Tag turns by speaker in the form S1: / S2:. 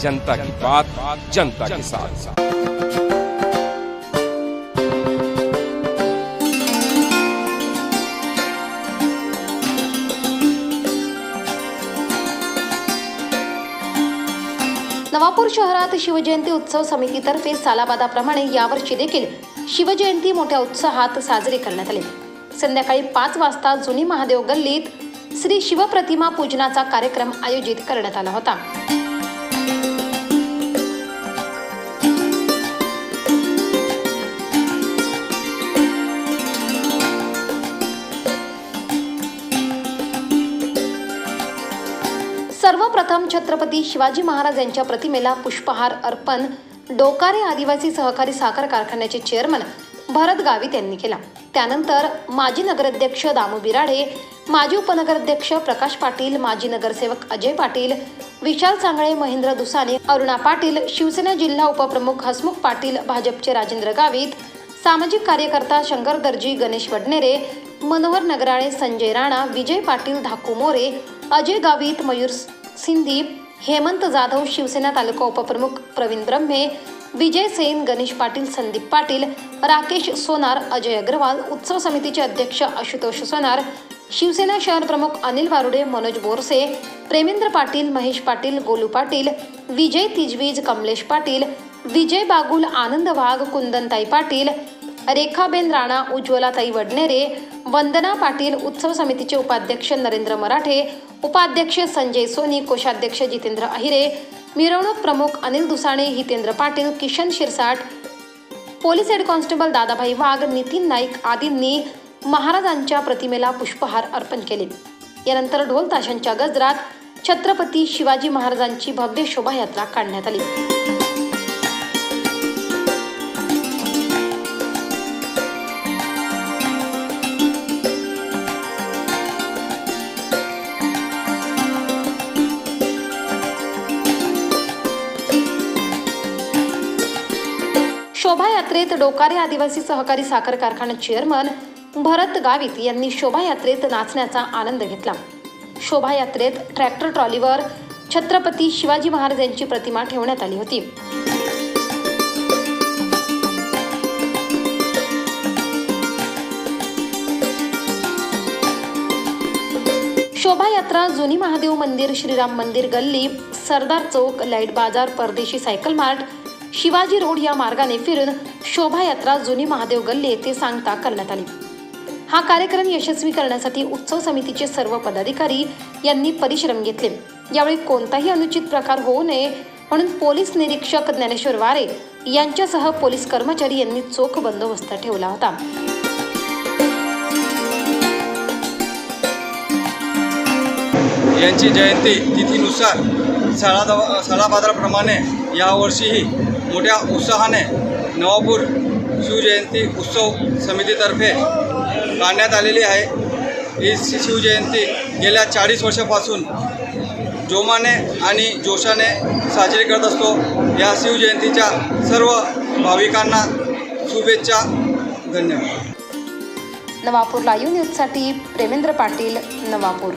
S1: जनता की बात जनता के साथ।
S2: नवापूर शहरात शिवजयंती उत्सव समितीतर्फे सालाबादाप्रमाणे यावर्षी देखील शिवजयंती मोठ्या उत्साहात साजरी करण्यात आली. संध्याकाळी पाच वाजता जुनी महादेव गल्लीत श्री शिवप्रतिमा पूजनाचा कार्यक्रम आयोजित करण्यात आला होता. सर्वप्रथम छत्रपती शिवाजी महाराज यांच्या प्रतिमेला पुष्पहार अर्पण डोकारे आदिवासी सहकारी साखर कारखान्याचे चेअरमन भरत गावित यांनी केला. त्यानंतर माजी नगराध्यक्ष दामू बिराडे माजी उपनगराध्यक्ष प्रकाश पाटील माजी नगरसेवक अजय पाटील विशाल सांगळे महेंद्र दुसाने अरुणा पाटील शिवसेना जिल्हा उपप्रमुख हसमुख पाटील भाजपचे राजेंद्र गावित सामाजिक कार्यकर्ता शंकर दर्जी गणेश वडनेरे मनोहर नगराळे संजय राणा विजय पाटील धाकू मोरे अजय गावित मयूर सिंदीप हेमंत जाधव शिवसेना तालुका उपप्रमुख प्रवीण ब्रह्मे विजय सेन गणेश पाटील संदीप पाटील राकेश सोनार अजय अग्रवाल उत्सव समितीचे अध्यक्ष आशुतोष सोनार शिवसेना शहर प्रमुख अनिल वारुडे मनोज बोरसे प्रेमेंद्र पाटील महेश पाटील गोलू पाटील विजय तिजवीज कमलेश पाटील विजय बागुल आनंद वाघ कुंदनताई पाटील रेखाबेन राणा उज्ज्वलाताई वडनेरे वंदना पाटील उत्सव समितीचे उपाध्यक्ष नरेंद्र मराठे उपाध्यक्ष संजय सोनी कोषाध्यक्ष जितेंद्र अहिरे मिरवणूक प्रमुख Anil Dusane Hitendra Patil Kishan Shirsat police head constable Dadabhai Wagh Nitin Naik आदींनी महाराजांच्या प्रतिमेला पुष्पहार अर्पण केले. यानंतर ढोल ताशांच्या गजरात छत्रपती शिवाजी महाराजांची भव्य शोभायात्रा काढण्यात आली. शोभायात्रेत डोकारे आदिवासी सहकारी साखर कारखाना चेअरमन भरत गावित यांनी शोभायात्रेत नाचण्याचा आनंद घेतला. शोभायात्रेत ट्रॅक्टर ट्रॉलीवर छत्रपती शिवाजी महाराज यांची प्रतिमा ठेवण्यात आली होती. शोभायात्रा जुनी महादेव मंदिर श्रीराम मंदिर गल्ली सरदार चौक लाइट बाजार परदेशी सायकल मार्ट शिवाजी रोड या मार्गाने फिरून शोभायात्रा जुनी महादेव गल्ली येथे सांगता करण्यात आली. हा कार्यक्रम यशस्वी करण्यासाठी उत्सव समितीचे सर्व पदाधिकारी यांनी परिश्रम घेतले. यावेळी कोणताही अनुचित प्रकार होऊ नये म्हणून पोलीस निरीक्षक ज्ञानेश्वर वारे यांच्यासह पोलीस कर्मचारी यांनी चोख बंदोबस्त ठेवला होता.
S3: यांची जयंती तिथीनुसार सळा सणाबाजाराप्रमाणे यावर्षीही मोठ्या उत्साहाने नवापूर शिवजयंती उत्सव समितीतर्फे काढण्यात आलेली आहे. ही शिवजयंती गेल्या चाळीस वर्षापासून जोमाने आणि जोशाने साजरी करत असतो. या शिवजयंतीच्या सर्व भाविकांना शुभेच्छा. धन्यवाद.
S2: नवापूर लाईव्ह न्यूजसाठी प्रेमेंद्र पाटील नवापूर.